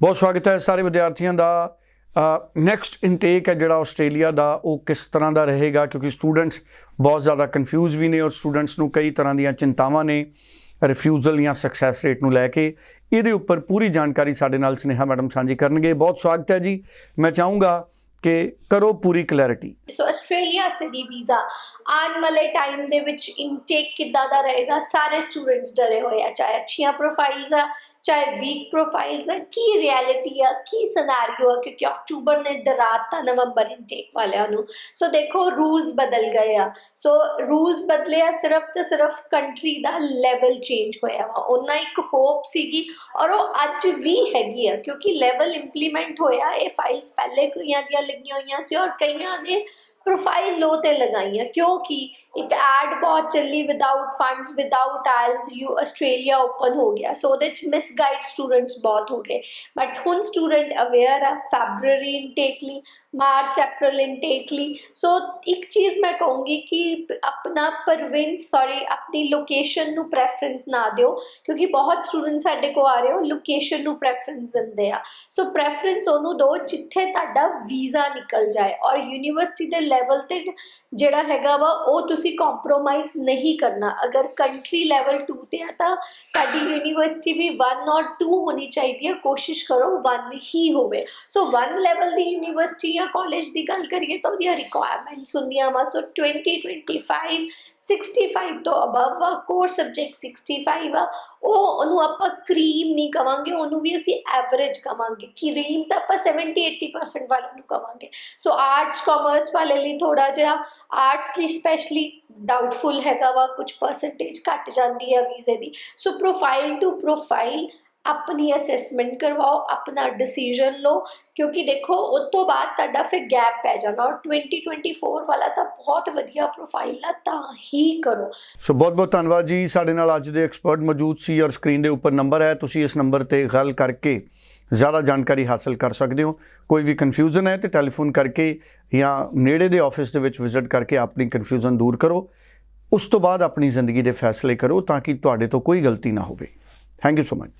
ਬਹੁਤ ਸਵਾਗਤ ਹੈ ਸਾਰੇ ਵਿਦਿਆਰਥੀਆਂ ਦਾ। ਨੈਕਸਟ ਇਨਟੇਕ ਹੈ ਜਿਹੜਾ ਆਸਟ੍ਰੇਲੀਆ ਦਾ, ਉਹ ਕਿਸ ਤਰ੍ਹਾਂ ਦਾ ਰਹੇਗਾ? ਕਿਉਂਕਿ ਸਟੂਡੈਂਟਸ ਬਹੁਤ ਜ਼ਿਆਦਾ ਕਨਫਿਊਜ਼ ਵੀ ਨੇ ਔਰ ਸਟੂਡੈਂਟਸ ਨੂੰ ਕਈ ਤਰ੍ਹਾਂ ਦੀਆਂ ਚਿੰਤਾਵਾਂ ਨੇ ਰਿਫਿਊਜ਼ਲ ਜਾਂ ਸਕਸੈਸ ਰੇਟ ਨੂੰ ਲੈ ਕੇ। ਇਹਦੇ ਉੱਪਰ ਪੂਰੀ ਜਾਣਕਾਰੀ ਸਾਡੇ ਨਾਲ ਸਨੇਹਾ ਮੈਡਮ ਸਾਂਝੀ ਕਰਨਗੇ। ਬਹੁਤ ਸਵਾਗਤ ਹੈ ਜੀ। ਮੈਂ ਚਾਹੂੰਗਾ ਕਿ ਕਰੋ ਪੂਰੀ clarity so Australia study visa, ਆਉਣ ਵਾਲੇ ਟਾਈਮ ਦੇ ਵਿੱਚ ਇਨਟੇਕ ਕਿੱਦਾਂ ਦਾ ਰਹੇਗਾ? ਸਾਰੇ ਸਟੂਡੈਂਟਸ ਡਰੇ ਹੋਏ ਆ, ਚਾਹੇ ਅੱਛੀਆਂ ਪ੍ਰੋਫਾਈਲਸ ਆ ਚਾਹੇ ਵੀਕ ਪ੍ਰੋਫਾਈਲਸ ਆ, ਕੀ ਰਿਐਲਿਟੀ ਆ, ਕੀ ਸਿਨੈਰੀਓ ਆ, ਕਿਉਂਕਿ ਅਕਤੂਬਰ ਨੇ ਡਰਾਤਾ ਨਵੰਬਰ ਇਨਟੇਕ ਵਾਲਿਆਂ ਨੂੰ ਸੋ ਦੇਖੋ ਰੂਲਸ ਬਦਲ ਗਏ ਆ। ਸੋ ਰੂਲਸ ਬਦਲੇ ਆ ਸਿਰਫ ਤੇ ਸਿਰਫ ਕੰਟਰੀ ਦਾ ਲੈਵਲ ਚੇਂਜ ਹੋਇਆ ਵਾ। ਉਹਨਾਂ ਇੱਕ ਹੋਪ ਸੀਗੀ ਔਰ ਉਹ ਅੱਜ ਵੀ ਹੈਗੀ ਆ, ਕਿਉਂਕਿ ਲੈਵਲ ਇੰਪਲੀਮੈਂਟ ਹੋਇਆ, ਇਹ ਫਾਈਲਸ ਪਹਿਲੇ ਕਈਆਂ ਦੀਆਂ ਲੱਗੀਆਂ ਹੋਈਆਂ ਸੀ ਔਰ ਕਈਆਂ ਨੇ ਪ੍ਰੋਫਾਈਲ ਲੋ ਤੇ ਲਗਾਈਆਂ। ਕਿਉਂਕਿ एक एड बहुत चली without funds without IELTS you Australia open हो गया। सो दैट मिसगाइड स्टूडेंट्स बहुत हो गए। बट हूँ स्टूडेंट अवेयर है फेबररी इनटेक ली मार्च अप्रैल इनटेक ली। सो so, एक चीज़ मैं कहूँगी कि अपना प्रविंस सॉरी अपनी लोकेशन प्रेफरेंस ना दो क्योंकि बहुत स्टूडेंट साढ़े को आ रहे हो लोकेशन प्रैफरेंस देंगे आ। सो प्रेफरेंस उन्होंने दो जिथे ता वीज़ा निकल जाए। और यूनिवर्सिटी के लैवल से जोड़ा है वो ਤੁਸੀਂ ਕੰਪਰੋਮਾਈਜ਼ ਨਹੀਂ ਕਰਨਾ ਅਗਰ ਕੰਟਰੀ ਲੈਵਲ 2 ਤੇ ਆ ਤਾਂ ਤੁਹਾਡੀ ਯੂਨੀਵਰਸਿਟੀ ਵੀ 1 ਔਰ 2 ਹੋਣੀ ਚਾਹੀਦੀ ਹੈ ਕੋਸ਼ਿਸ਼ ਕਰੋ 1 ਹੀ ਹੋਵੇ ਸੋ 1 ਲੈਵਲ ਦੀ ਯੂਨੀਵਰਸਿਟੀ ਜਾਂ ਕਾਲਜ ਦੀ ਗੱਲ ਕਰੀਏ ਤਾਂ ਉਹਦੀਆਂ ਰਿਕੁਆਇਰਮੈਂਟਸ ਹੁੰਦੀਆਂ ਵਾ ਸੋ 20 25 65 ਤੋਂ ਅਬਵ ਆ ਕੋਰ ਸਬਜੈਕਟ 65 ਆ ਉਹ ਉਹਨੂੰ ਆਪਾਂ ਕਰੀਮ ਨਹੀਂ ਕਵਾਂਗੇ ਉਹਨੂੰ ਵੀ ਅਸੀਂ ਐਵਰੇਜ ਕਵਾਂਗੇ ਕਰੀਮ ਤਾਂ ਆਪਾਂ 70 80% ਵਾਲੇ ਨੂੰ ਕਵਾਂਗੇ ਸੋ ਆਰਟਸ ਕਾਮਰਸ ਵਾਲੇ ਲਈ ਥੋੜਾ ਜਿਹਾ ਆਰਟਸ ਲਈ ਸਪੈਸ਼ਲੀ ਡਾਊਟਫੁਲ ਹੈਗਾ ਵਾ ਕੁਝ ਪਰਸੈਂਟੇਜ ਘਟ ਜਾਂਦੀ ਹੈ ਵੀਜ਼ੇ ਦੀ। ਸੋ ਪ੍ਰੋਫਾਈਲ ਟੂ ਪ੍ਰੋਫਾਈਲ ਆਪਣੀ ਅਸੈਸਮੈਂਟ ਕਰਵਾਓ, ਆਪਣਾ ਡਿਸੀਜਨ ਲਓ, ਕਿਉਂਕਿ ਦੇਖੋ, ਉਸ ਤੋਂ ਬਾਅਦ ਤੁਹਾਡਾ ਫਿਰ ਗੈਪ ਪੈ ਜਾਣਾ ਔਰ 2024 ਵਾਲਾ ਤਾਂ ਬਹੁਤ ਵਧੀਆ ਪ੍ਰੋਫਾਈਲ ਆ, ਤਾਂ ਹੀ ਕਰੋ। ਸੋ ਬਹੁਤ ਬਹੁਤ ਧੰਨਵਾਦ ਜੀ। ਸਾਡੇ ਨਾਲ ਅੱਜ ਦੇ ਐਕਸਪਰਟ ਮੌਜੂਦ ਸੀ ਔਰ ਸਕਰੀਨ ਦੇ ਉੱਪਰ ਨੰਬਰ ਹੈ। ਤੁਸੀਂ ਇਸ ਨੰਬਰ ਤੇ ਗੱਲ ਕਰਕੇ ਜ਼ਿਆਦਾ ਜਾਣਕਾਰੀ ਹਾਸਲ ਕਰ ਸਕਦੇ ਹੋ। ਕੋਈ ਵੀ ਕਨਫਿਊਜ਼ਨ ਹੈ ਤੇ ਟੈਲੀਫੋਨ ਕਰਕੇ ਜਾਂ ਨੇੜੇ ਦੇ ਆਫਿਸ ਦੇ ਵਿੱਚ ਵਿਜ਼ਿਟ ਕਰਕੇ ਆਪਣੀ ਕਨਫਿਊਜ਼ਨ ਦੂਰ ਕਰੋ। ਉਸ ਤੋਂ ਬਾਅਦ ਆਪਣੀ ਜ਼ਿੰਦਗੀ ਦੇ ਫੈਸਲੇ ਕਰੋ ਤਾਂ ਕਿ ਤੁਹਾਡੇ ਤੋਂ ਕੋਈ ਗਲਤੀ ਨਾ ਹੋਵੇ। Thank you so much